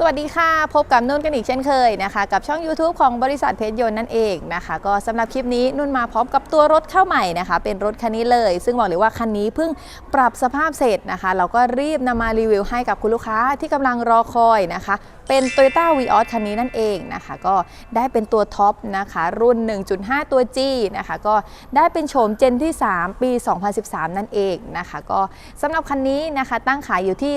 สวัสดีค่ะ พบกับนุ่นกันอีกเช่นเคยนะคะ กับช่อง YouTube ของบริษัทเพชรยนต์นั่นเองนะคะ ก็สำหรับคลิปนี้นุ่นมาพร้อมกับตัวรถเข้าใหม่นะคะ เป็นรถคันนี้เลย ซึ่งบอกเลยว่าคันนี้เพิ่งปรับสภาพเสร็จนะคะ เราก็รีบนำมารีวิวให้กับคุณลูกค้าที่กำลังรอคอยนะคะ เป็น Toyota v ีออคันนี้นั่นเองนะคะก็ได้เป็นตัวท็อปนะคะรุ่น 1.5 ตัว G นะคะก็ได้เป็นโฉมเจนที่ 3 ปี 2013 นั่นเองนะคะก็สำหรับคันนี้นะคะตั้งขายอยู่ที่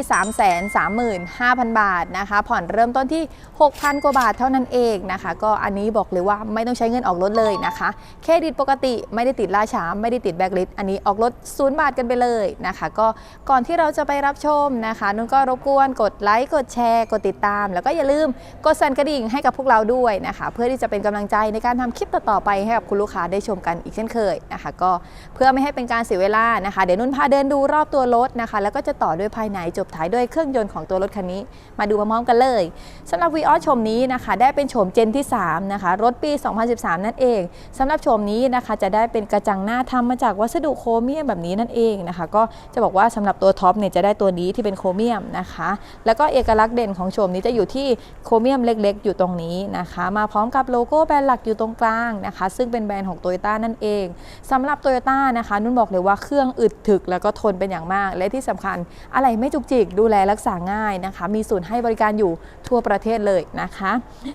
335,000 บาทนะคะผ่อนเริ่มต้นที่ 6,000 กว่าบาทเท่านั้นเองนะคะก็อันนี้บอกเลยว่าไม่ต้องใช้เงินออกรถเลยนะคะเครดิตปกติไม่ได้ติดล่าช้าไม่ได้ติดแบล็คลิสต์อันนี้ออกรถศูนย์บาทกันไปเลยนะคะก็ก่อนที่เราจะไปรับชมนะคะนุ่นก็รบกวนกดไลค์กดแชร์ กดติดตามแล้วก็อย่าลืมกดสั่นกระดิ่งให้กับพวกเราด้วยนะคะ เพื่อที่จะเป็นกำลังใจในการทำคลิปต่อๆไปให้กับคุณลูกค้าได้ชมกันอีกเช่นเคยนะคะ ก็เพื่อไม่ให้เป็นการเสียเวลานะคะ เดี๋ยวนุ่นพาเดินดูรอบตัวรถนะคะ แล้วก็จะต่อด้วยภายในจบท้ายด้วยเครื่องยนต์ของตัวรถคันนี้ มาดูพร้อมๆกันเลยสำหรับ v ีออชมนี้นะคะ ได้เป็นโฉมเจนที่3นะคะรถปี 2013 นั่นเองสำหรับโฉมนี้นะคะจะได้เป็นกระจังหน้าทำมาจากวัสดุโครเมียมแบบนี้นั่นเองนะคะ ก็จะบอกว่าสำหรับตัวท็อปเนี่ยจะได้ตัวนี้ที่เป็นโครเมียมนะคะ แล้วก็เอกลักษณ์เด่นของโฉมนี้จะอยู่ที่โครเมียมเล็กๆ อยู่ตรงนี้นะคะ มาพร้อมกับโลโก้แบรนด์หลักอยู่ตรงกลางนะคะ ซึ่งเป็นแบรนด์ของโตโยต้านั่นเองสำหรับโตโยต้านะคะ นุ่นบอกเลยว่าเครื่องอึดถึกแล้วก็ทนเป็นอย่างมาก และที่สำคัญอะไรไม่จุกจิกดูแลรักษาง่ายนะคะ มีศูนย์ให้บริการอยู่ทั่วประเทศเลยนะคะ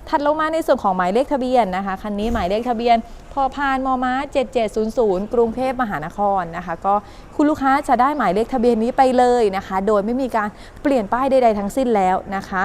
ถัดลงมาในส่วนของหมายเลขทะเบียนนะคะคันนี้หมายเลขทะเบียนพอพานมอม้า 7700 กรุงเทพมหานครนะคะ ก็คุณลูกค้าจะได้หมายเลขทะเบียนนี้ไปเลยนะคะ โดยไม่มีการเปลี่ยนป้ายใดๆทั้งสิ้นแล้วนะคะ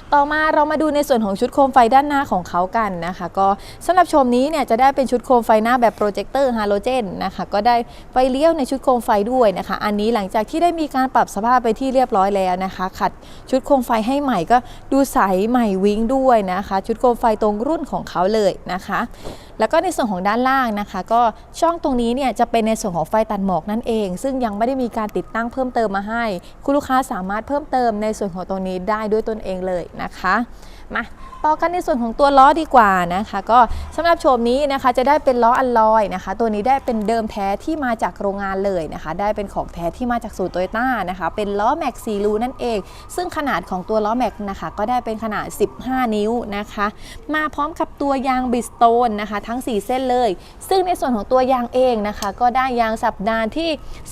ต่อมาเรามาดูในส่วนของชุดโคมไฟด้านหน้าของเขากันนะคะ ก็สำหรับชมนี้เนี่ยจะได้เป็นชุดโคมไฟหน้าแบบโปรเจคเตอร์ฮาโลเจนนะคะก็ได้ไฟเลี้ยวในชุดโคมไฟด้วยนะคะ อันนี้หลังจากที่ได้มีการปรับสภาพไปที่เรียบร้อยแล้วนะคะ ขัดชุดโคมไฟให้ใหม่ก็ดูใสใหม่วิ้งด้วยนะคะ ชุดโคมไฟตรงรุ่นของเขาเลยนะคะ แล้วก็ในส่วนของด้านล่างนะคะ ก็ช่องตรงนี้เนี่ยจะเป็นในส่วนของไฟตัดหมอกนั่นเอง ซึ่งยังไม่ได้มีการติดตั้งเพิ่มเติมมาให้ คุณลูกค้าสามารถเพิ่มเติมในส่วนของตรงนี้ได้ด้วยตนเองเลยนะคะ มา ต่อกันในส่วนของตัวล้อดีกว่านะคะ ก็สำหรับโฉมนี้นะคะจะได้เป็นล้ออัลลอยนะคะ ตัวนี้ได้เป็นเดิมแท้ที่มาจากโรงงานเลยนะคะ ได้เป็นของแท้ที่มาจากสูตรโตโยต้านะคะ เป็นล้อแม็กซีรูนั่นเอง ซึ่งขนาดของตัวล้อแม็กนะคะ ก็ได้เป็นขนาด 15 นิ้วนะคะ มาพร้อมกับตัวยางบิสโตนนะคะ ทั้ง 4 เส้นเลย ซึ่งในส่วนของตัวยางเองนะคะ ก็ได้ยางสัปดาห์ที่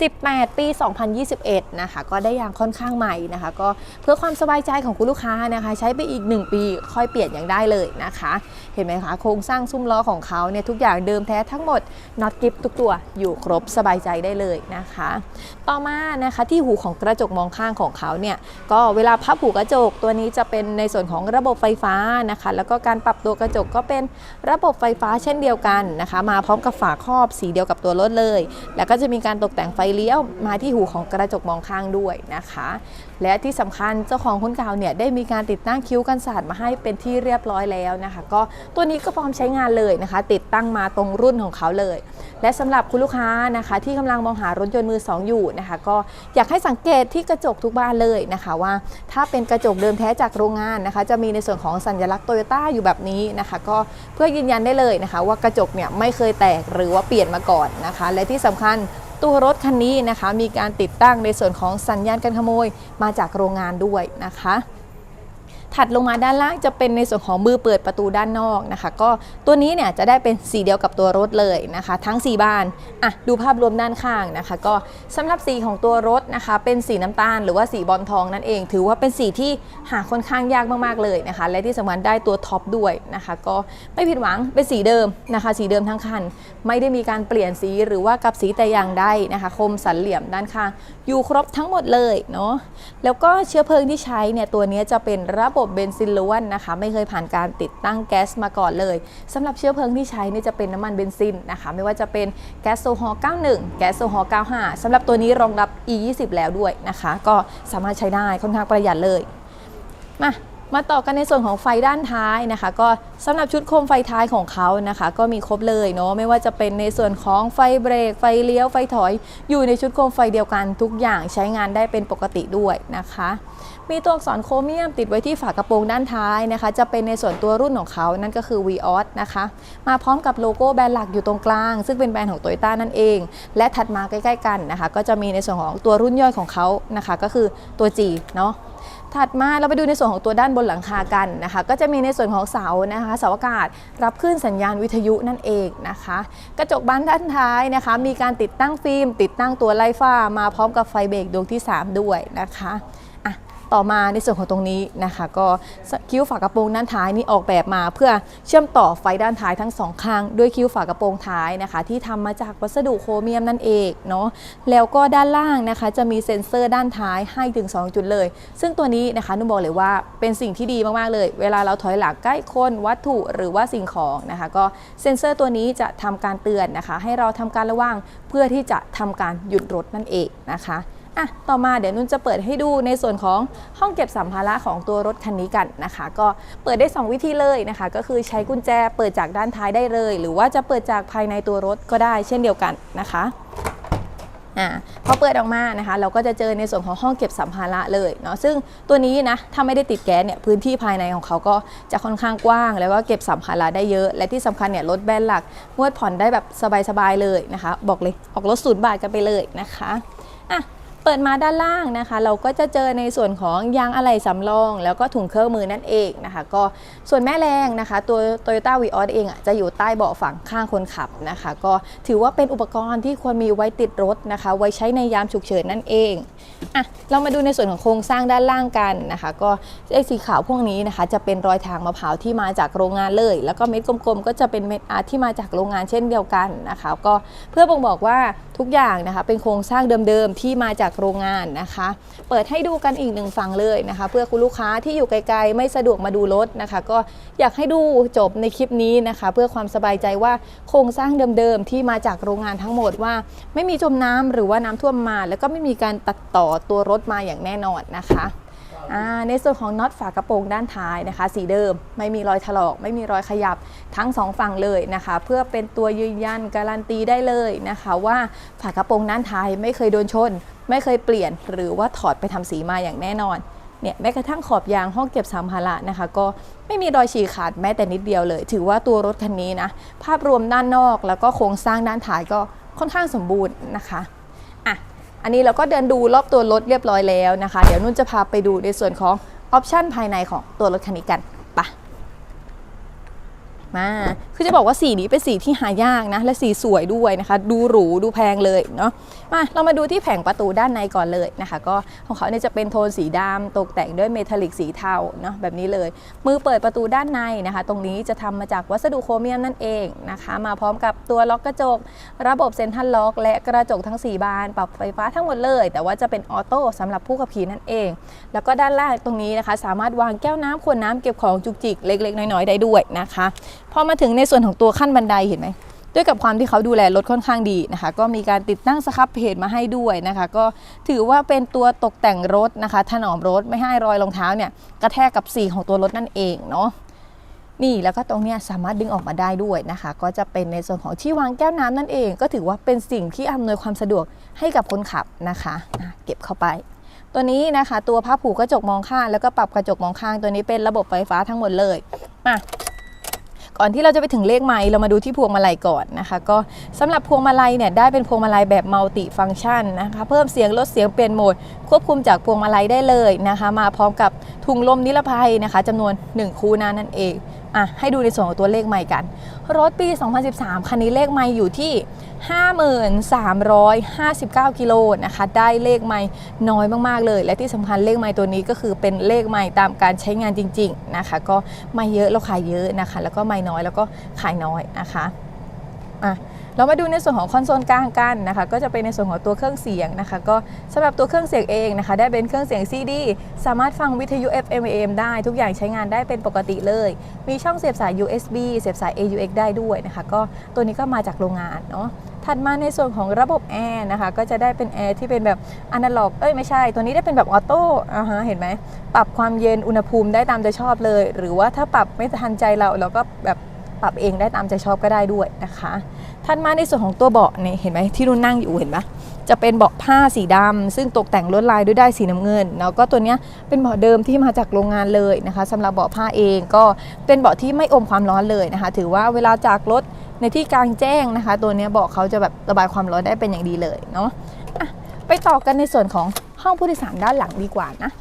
18 ปี 2021 นะคะ ก็ได้ยางค่อนข้างใหม่นะคะ ก็เพื่อความสบายใจของคุณลูกค้านะคะ ใช้ไปอีก 1 ปีค่อยเปลี่ยนอย่างได้เลยนะคะ เห็นไหมคะโครงสร้างซุ้มล้อของเขาเนี่ยทุกอย่างเดิมแท้ทั้งหมดน็อตกิฟทุกตัวอยู่ครบสบายใจได้เลยนะคะ ต่อมานะคะที่หูของกระจกมองข้างของเขาเนี่ยก็เวลาพับหูกระจกตัวนี้จะเป็นในส่วนของระบบไฟฟ้านะคะ แล้วก็การปรับตัวกระจกก็เป็นระบบไฟฟ้าเช่นเดียวกันนะคะ มาพร้อมกับฝาครอบสีเดียวกับตัวรถเลย แล้วก็จะมีการตกแต่งไฟเลี้ยวมาที่หูของกระจกมองข้างด้วยนะคะ และที่สำคัญเจ้าของคนเก่าเนี่ยได้มีการติดตั้งคิ้วกันสาดมาให้เป็นที่เรียบร้อยแล้วนะคะ ก็ตัวนี้ก็พร้อมใช้งานเลยนะคะ ติดตั้งมาตรงรุ่นของเขาเลย และสำหรับคุณลูกค้านะคะ ที่กำลังมองหารถยนต์มือสองอยู่นะคะ ก็อยากให้สังเกตที่กระจกทุกบ้านเลยนะคะว่า ถ้าเป็นกระจกเดิมแท้จากโรงงานนะคะ จะมีในส่วนของสัญลักษณ์โตโยต้าอยู่แบบนี้นะคะ ก็เพื่อยืนยันได้เลยนะคะ ว่ากระจกเนี่ยไม่เคยแตกหรือว่าเปลี่ยนมาก่อนนะคะ และที่สำคัญ ตัวรถคันนี้นะคะ มีการติดตั้งในส่วนของสัญญาณการขโมยมาจากโรงงานด้วยนะคะ ถัดลงมาด้านล่างจะเป็นในส่วนของมือเปิดประตูด้านนอกนะคะ ก็ตัวนี้เนี่ยจะได้เป็นสีเดียวกับตัวรถเลยนะคะ ทั้ง 4 บานอะดูภาพรวมด้านข้างนะคะ ก็สำหรับสีของตัวรถนะคะ เป็นสีน้ำตาล หรือว่าสีบอลทองนั่นเอง ถือว่าเป็นสีที่หาค่อนข้างยากมากๆเลยนะคะ และที่สำคัญได้ตัวท็อปด้วยนะคะ ก็ไม่ผิดหวังเป็นสีเดิมนะคะ สีเดิมทั้งคัน ไม่ได้มีการเปลี่ยนสีหรือว่ากับสีแต่อย่างใดนะคะคมสันเหลี่ยมด้านข้างอยู่ครบทั้งหมดเลยเนาะแล้วก็เชื้อเพลิงที่ใช้เนี่ยตัวนี้จะเป็นระบบเบนซินล้วนนะคะ ไม่เคยผ่านการติดตั้งแก๊สมาก่อนเลยสำหรับเชื้อเพลิงที่ใช้นี่จะเป็นน้ำมันเบนซินนะคะ ไม่ว่าจะเป็นแก๊สโซฮอล์91 แก๊สโซฮอล์95สำหรับตัวนี้รองรับ E20 แล้วด้วยนะคะ ก็สามารถใช้ได้ค่อนข้างประหยัดเลยมา มาต่อกันในส่วนของไฟด้านท้ายนะคะ ก็สำหรับชุดโคมไฟท้ายของเขานะคะ ก็มีครบเลยเนาะไม่ว่าจะเป็นในส่วนของไฟเบรกไฟเลี้ยวไฟถอย อยู่ในชุดโคมไฟเดียวกันทุกอย่างใช้งานได้เป็นปกติด้วยนะคะ มีตัวอักษรโครเมียมติดไว้ที่ฝากระโปรงด้านท้ายนะคะ จะเป็นในส่วนตัวรุ่นของเขานั่นก็คือ v ีออสนะคะ มาพร้อมกับโลโก้แบรนด์หลักอยู่ตรงกลาง ซึ่งเป็นแบรนด์ของโตโยต้านั่นเอง และถัดมาใกล้ ๆ กันนะคะ ก็จะมีในส่วนของตัวรุ่นย่อยของเขานะคะ ก็คือตัว G เนาะ ถัดมาเราไปดูในส่วนของตัวด้านบนหลังคากันนะคะ ก็จะมีในส่วนของเสานะคะเสาอากาศรับคลื่นสัญญาณวิทยุนั่นเองนะคะ กระจกบานด้านท้ายนะคะ มีการติดตั้งฟิล์ม ติดตั้งตัวไล่ฟ้ามาพร้อมกับไฟเบรกดวงที่ 3 ด้วยนะคะอะ ต่อมาในส่วนของตรงนี้นะคะ ก็คิ้วฝากระโปรงด้านท้ายนี่ออกแบบมาเพื่อเชื่อมต่อไฟด้านท้ายทั้งสองข้างด้วยคิ้วฝากระโปรงท้ายนะคะ ที่ทำมาจากวัสดุโครเมียมนั่นเองเนาะแล้วก็ด้านล่างนะคะ จะมีเซ็นเซอร์ด้านท้ายให้ถึง 2 จุดเลย ซึ่งตัวนี้นะคะนุ่มบอกเลยว่าเป็นสิ่งที่ดีมากๆเลย เวลาเราถอยหลังใกล้คนวัตถุหรือว่าสิ่งของนะคะ ก็เซ็นเซอร์ตัวนี้จะทำการเตือนนะคะ ให้เราทำการระวังเพื่อที่จะทำการหยุดรถนั่นเองนะคะ อะต่อมาเดี๋ยวนุ่นจะเปิดให้ดูในส่วนของห้องเก็บสัมภาระของตัวรถคันนี้กันนะคะ ก็เปิดได้ 2 วิธีเลยนะคะ ก็คือใช้กุญแจเปิดจากด้านท้ายได้เลย หรือว่าจะเปิดจากภายในตัวรถก็ได้เช่นเดียวกันนะคะอ่าพอเปิดออกมานะคะ เราก็จะเจอในส่วนของห้องเก็บสัมภาระเลยเนาะซึ่งตัวนี้นะถ้าไม่ได้ติดแก๊สเนี่ยพื้นที่ภายในของเขาก็จะค่อนข้างกว้าง แล้วก็เก็บสัมภาระได้เยอะ และที่สำคัญเนี่ยรถแบนหลักงวดผ่อนได้แบบสบายๆเลยนะคะ บอกเลยออกรถศูนย์บาทกันไปเลยนะคะอะ ปิดมาด้านล่างนะคะ เราก็จะเจอในส่วนของยางอะไหล่สำรอง แล้วก็ถุงเครื่องมือนั่นเองนะคะ ก็ส่วนแม่แรงนะคะ ตัว Toyota v ีออเองอะจะอยู่ใต้เบาะฝั่งข้างคนขับนะคะ ก็ถือว่าเป็นอุปกรณ์ที่ควรมีไว้ติดรถนะคะ ไว้ใช้ในยามฉุกเฉินนั่นเองอะเรามาดูในส่วนของโครงสร้างด้านล่างกันนะคะ ก็ไอ้สีขาวพวกนี้นะคะ จะเป็นรอยทางมะพร้าวที่มาจากโรงงานเลย แล้วก็เม็ดกลมๆก็จะเป็นเม็ดอาร์ตที่มาจากโรงงานเช่นเดียวกันนะคะ ก็เพื่อบ่งบอกว่าทุกอย่างนะคะ เป็นโครงสร้างเดิมๆที่มาจากโรงงานนะคะ เปิดให้ดูกันอีกหนึ่งฝั่งเลยนะคะ เพื่อคุณลูกค้าที่อยู่ไกลๆ ไม่สะดวกมาดูรถนะคะ ก็อยากให้ดูจบในคลิปนี้นะคะ เพื่อความสบายใจว่าโครงสร้างเดิมๆที่มาจากโรงงานทั้งหมดว่า ไม่มีจมน้ำหรือว่าน้ำท่วมมา แล้วก็ไม่มีการตัดต่อตัวรถมาอย่างแน่นอนนะคะในส่วนของน็อตฝากระโปรงด้านท้ายนะคะ สีเดิมไม่มีรอยถลอก ไม่มีรอยขยับทั้งสองฝั่งเลยนะคะ เพื่อเป็นตัวยืนยันการันตีได้เลยนะคะ ว่าฝากระโปรงด้านท้ายไม่เคยโดนชน ไม่เคยเปลี่ยนหรือว่าถอดไปทำสีมาอย่างแน่นอนเนี่ยแม้กระทั่งขอบยางห้องเก็บสัมภาระนะคะ ก็ไม่มีรอยฉีกขาดแม้แต่นิดเดียวเลย ถือว่าตัวรถคันนี้นะ ภาพรวมด้านนอกแล้วก็โครงสร้างด้านท้ายก็ค่อนข้างสมบูรณ์นะคะอะอันนี้เราก็เดินดูรอบตัวรถเรียบร้อยแล้วนะคะ เดี๋ยวนุ่นจะพาไปดูในส่วนของออปชันภายในของตัวรถคันนี้กันไปะ มาคือจะบอกว่าสีนี้เป็นสีที่หายากนะ และสีสวยด้วยนะคะ ดูหรูดูแพงเลยเนาะมาเรามาดูที่แผงประตูด้านในก่อนเลยนะคะ ก็ของเขาเนี่ยจะเป็นโทนสีดำตกแต่งด้วยเมทัลลิกสีเทาเนาะแบบนี้เลย มือเปิดประตูด้านในนะคะ ตรงนี้จะทำมาจากวัสดุโครเมียมนั่นเองนะคะ มาพร้อมกับตัวล็อกกระจก ระบบเซ็นทรัลล็อก และกระจกทั้ง 4 บานปรับไฟฟ้าทั้งหมดเลย แต่ว่าจะเป็นออโต้สำหรับผู้ขับขี่นั่นเอง แล้วก็ด้านล่างตรงนี้นะคะ สามารถวางแก้วน้ำขวดน้ำเก็บของจุกจิกเล็ก ๆ น้อยๆได้ด้วยนะคะ พอมาถึงในส่วนของตัวขั้นบันไดเห็นไหมด้วยกับความที่เขาดูแลรถค่อนข้างดีนะคะ ก็มีการติดตั้งสครับเพจมาให้ด้วยนะคะ ก็ถือว่าเป็นตัวตกแต่งรถนะคะ ถนอมรถไม่ให้รอยรองเท้าเนี่ยกระแทกกับสีของตัวรถนั่นเองเนาะนี่แล้วก็ตรงนี้สามารถดึงออกมาได้ด้วยนะคะ ก็จะเป็นในส่วนของที่วางแก้วน้ำนั่นเอง ก็ถือว่าเป็นสิ่งที่อำนวยความสะดวกให้กับคนขับนะคะะเก็บเข้าไป ตัวนี้นะคะ ตัวผ้าผูกกระจกมองข้างแล้วก็ปรับกระจกมองข้างตัวนี้เป็นระบบไฟฟ้าทั้งหมดเลยมา ก่อนที่เราจะไปถึงเลขไม้เรามาดูที่พวงมาลัยก่อนนะคะ ก็สำหรับพวงมาลัยเนี่ยได้เป็นพวงมาลัยแบบมัลติฟังก์ชันนะคะเพิ่มเสียงลดเสียงเปลี่ยนโหมด ควบคุมจากพวงมาลัยได้เลยนะคะ มาพร้อมกับถุงลมนิรภัยนะคะจำนวน 1 คู่หนานั่นเอง อะให้ดูในส่วนของตัวเลขไม้กัน รถปี 2013 คันนี้เลขไม้อยู่ที่ 5359 กิโลนะคะ ได้เลขไม้น้อยมากๆเลย และที่สำคัญเลขไม้ตัวนี้ก็คือเป็นเลขไม้ตามการใช้งานจริง ๆนะคะ ก็ไม่เยอะเราขายเยอะนะคะ แล้วก็ไม่น้อยแล้วก็ขายน้อยนะคะอะ เรามาดูในส่วนของคอนโซลกลางกันนะคะ ก็จะเป็นในส่วนของตัวเครื่องเสียงนะคะ ก็สำหรับตัวเครื่องเสียงเองนะคะ ได้เป็นเครื่องเสียง CD สามารถฟังวิทยุ FM AM ได้ทุกอย่างใช้งานได้เป็นปกติเลย มีช่องเสียบสาย USB เสียบสาย AUX ได้ด้วยนะคะ ก็ตัวนี้ก็มาจากโรงงานเนาะถัดมาในส่วนของระบบแอร์นะคะ ก็จะได้เป็นแอร์ที่เป็นแบบอนาล็อก เอ้ยไม่ใช่ ตัวนี้ได้เป็นแบบออโต้อ่าฮะเห็นไหม ปรับความเย็นอุณหภูมิได้ตามใจชอบเลย หรือว่าถ้าปรับไม่ทันใจเราเราก็แบบปรับเองได้ตามใจชอบก็ได้ด้วยนะคะ ถัดมาในส่วนของตัวเบาะเนี่ยเห็นไหมที่นุ่นนั่งอยู่เห็นไหมจะเป็นเบาะผ้าสีดำซึ่งตกแต่งลวดลายด้วยได้สีน้ำเงินแล้วก็ตัวเนี้ยเป็นเบาะเดิมที่มาจากโรงงานเลยนะคะสำหรับเบาะผ้าเองก็เป็นเบาะที่ไม่อมความร้อนเลยนะคะ ถือว่าเวลาจากรถในที่กลางแจ้งนะคะ ตัวเนี้ยเบาะเขาจะแบบระบายความร้อนได้เป็นอย่างดีเลยเนาะไปต่อกันในส่วนของห้องผู้โดยสารด้านหลังดีกว่านะ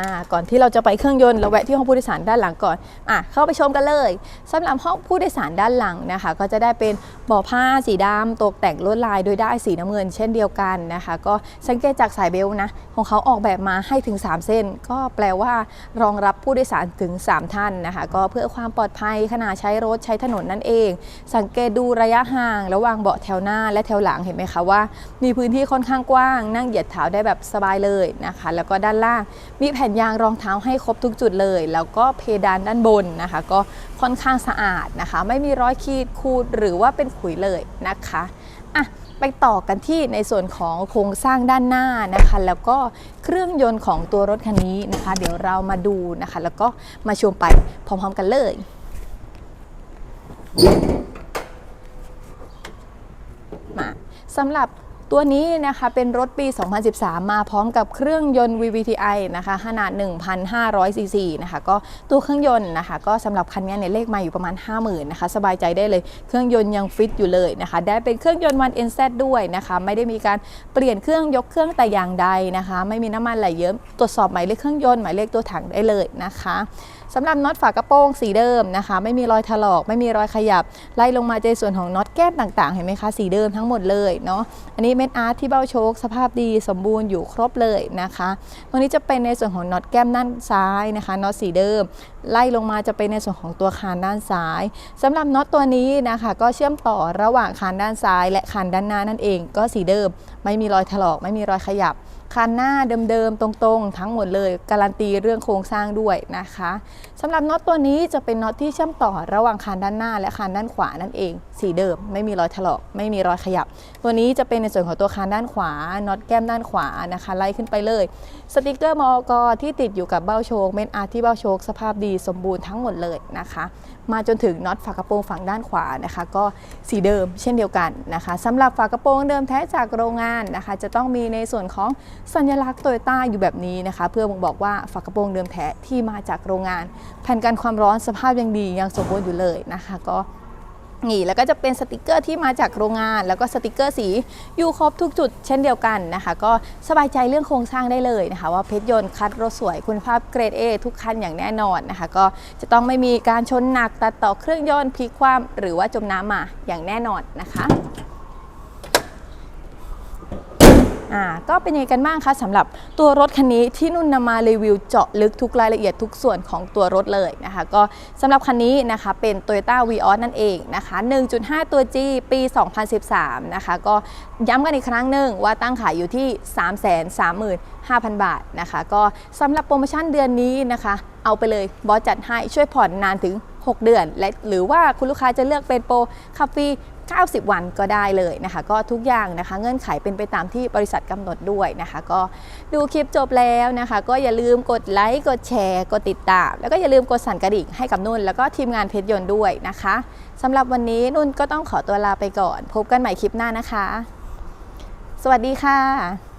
อ่าก่อนที่เราจะไปเครื่องยนต์เราแวะที่ห้องผู้โดยสารด้านหลังก่อนอะเข้าไปชมกันเลยสำหรับห้องผู้โดยสารด้านหลังนะคะ ก็จะได้เป็น บ่อผ้าสีดำตกแต่งลวดลายโดยได้สีน้ำเงินเช่นเดียวกันนะคะ ก็สังเกตจากสายเบลต์นะ ของเขาออกแบบมาให้ถึง 3 เส้น ก็แปลว่ารองรับผู้โดยสารถึง 3 ท่านนะคะ ก็เพื่อความปลอดภัยขณะใช้รถใช้ถนนนั่นเอง สังเกตดูระยะห่าง ระหว่างเบาะแถวหน้าและแถวหลังเห็นไหมคะว่า มีพื้นที่ค่อนข้างกว้าง นั่งเหยียดเท้าได้แบบสบายเลยนะคะ แล้วก็ด้านล่างมีแผ่นยางรองเท้าให้ครบทุกจุดเลย แล้วก็เพดานด้านบนนะคะ ก็ค่อนข้างสะอาดนะคะ ไม่มีรอยขีดขูดหรือว่าเป็นคุยเลยนะคะอะไปต่อกันที่ในส่วนของโครงสร้างด้านหน้านะคะ แล้วก็เครื่องยนต์ของตัวรถคันนี้นะคะ เดี๋ยวเรามาดูนะคะ แล้วก็มาชมไปพร้อมๆกันเลย มาสำหรับ ตัวนี้นะคะเป็นรถปี 2013 มาพร้อมกับเครื่องยนต์ VVTi นะคะขนาด 1,500 ซีซีนะคะก็ตัวเครื่องยนต์นะคะก็สำหรับคันนี้เนี่ยเลขมาอยู่ประมาณ 50,000นะคะสบายใจได้เลยเครื่องยนต์ยังฟิตอยู่เลยนะคะได้เป็นเครื่องยนต์ 1NZ ด้วยนะคะไม่ได้มีการเปลี่ยนเครื่องยกเครื่องแต่อย่างใดนะคะ ไม่มีน้ำมันไหลเยิ้มตรวจสอบหมายเลขเครื่องยนต์หมายเลขตัวถังได้เลยนะคะ สำหรับน็อตฝากระโปรงสีเดิมนะคะ ไม่มีรอยถลอก ไม่มีรอยขยับ ไล่ลงมาในส่วนของน็อตแก้มต่างๆ เห็นไหมคะ สีเดิมทั้งหมดเลยเนาะอันนี้เม็ดอาร์ตที่เบ้าโชคสภาพดีสมบูรณ์อยู่ครบเลยนะคะตรงนี้จะเป็นในส่วนของน็อตแก้มด้านซ้ายนะคะน็อตสีเดิม ไล่ลงมาจะเป็นในส่วนของตัวคานด้านซ้ายสำหรับน็อตตัวนี้นะคะ ก็เชื่อมต่อระหว่างคานด้านซ้าย และคานด้านหน้านั่นเอง ก็สีเดิม ไม่มีรอยถลอก ไม่มีรอยขยับ คันหน้าเดิมๆตรงๆ ทั้งหมดเลย การันตีเรื่องโครงสร้างด้วยนะคะำหรับน็อตตัวนี้จะเป็นน็อตที่เชื่อมต่อระหว่างคานด้านหน้าและคานด้านขวานั่นเอง สีเดิม ไม่มีรอยถลอก ไม่มีรอยขยับ ตัวนี้จะเป็นในส่วนของตัวคานด้านขวา น็อตแก้มด้านขวานะคะ ไล่ขึ้นไปเลย สติกเกอร์มอกที่ติดอยู่กับเบ้าโชคเม็ดอาร์ที่เบ้าโชคสภาพดีสมบูรณ์ทั้งหมดเลยนะคะ มาจนถึงน็อตฝากระโปรงฝั่งด้านขวานะคะ ก็สีเดิม เช่นเดียวกันนะคะสำหรับฝากระโปรงเดิมแท้จากโรงงานนะคะ จะต้องมีในส่วนของสัญลักษณ์โตโยต้าอยู่แบบนี้นะคะ เพื่อบ่งบอกว่าฝากระโปรงเดิมแท้ที่มาจากโรงงานแผ่นกันความร้อนสภาพยังดียังสมบูรณ์อยู่เลยนะคะ ก็นี่แล้วก็จะเป็นสติกเกอร์ที่มาจากโรงงาน แล้วก็สติกเกอร์สีอยู่ครบทุกจุดเช่นเดียวกันนะคะ ก็สบายใจเรื่องโครงสร้างได้เลยนะคะ ว่าเพชรยนต์คัดรถสวยคุณภาพเกรด A ทุกคันอย่างแน่นอนนะคะ ก็จะต้องไม่มีการชนหนักตัดต่อเครื่องยนต์พลิกคว่ำหรือว่าจมน้ำมาอย่างแน่นอนนะคะ อ่าก็เป็นยังไงกันบ้างคะสำหรับตัวรถคันนี้ที่นุ่นนำมารีวิวเจาะลึกทุกรายละเอียดทุกส่วนของตัวรถเลยนะคะ ก็สำหรับคันนี้นะคะเป็น Toyota v ีออนั่นเองนะคะ 1.5 ตัว G ปี 2013 นะคะ ก็ย้ำกันอีกครั้งหนึ่งว่าตั้งขายอยู่ที่ 335,000 บาทนะคะ ก็สำหรับโปรโมชั่นเดือนนี้นะคะ เอาไปเลยบอสจัดให้ช่วยผ่อนนานถึง 6 เดือน และหรือว่าคุณลูกค้าจะเลือกเป็นโปรคับฟรี 90 วันก็ได้เลยนะคะ ก็ทุกอย่างนะคะ เงื่อนไขเป็นไปตามที่บริษัทกำหนดด้วยนะคะ ก็ดูคลิปจบแล้วนะคะ ก็อย่าลืมกดไลค์กดแชร์กดติดตาม แล้วก็อย่าลืมกดสั่นกระดิ่งให้กับนุ่น แล้วก็ทีมงานเพชรยนต์ด้วยนะคะสำหรับวันนี้นุ่นก็ต้องขอตัวลาไปก่อน พบกันใหม่คลิปหน้านะคะ สวัสดีค่ะ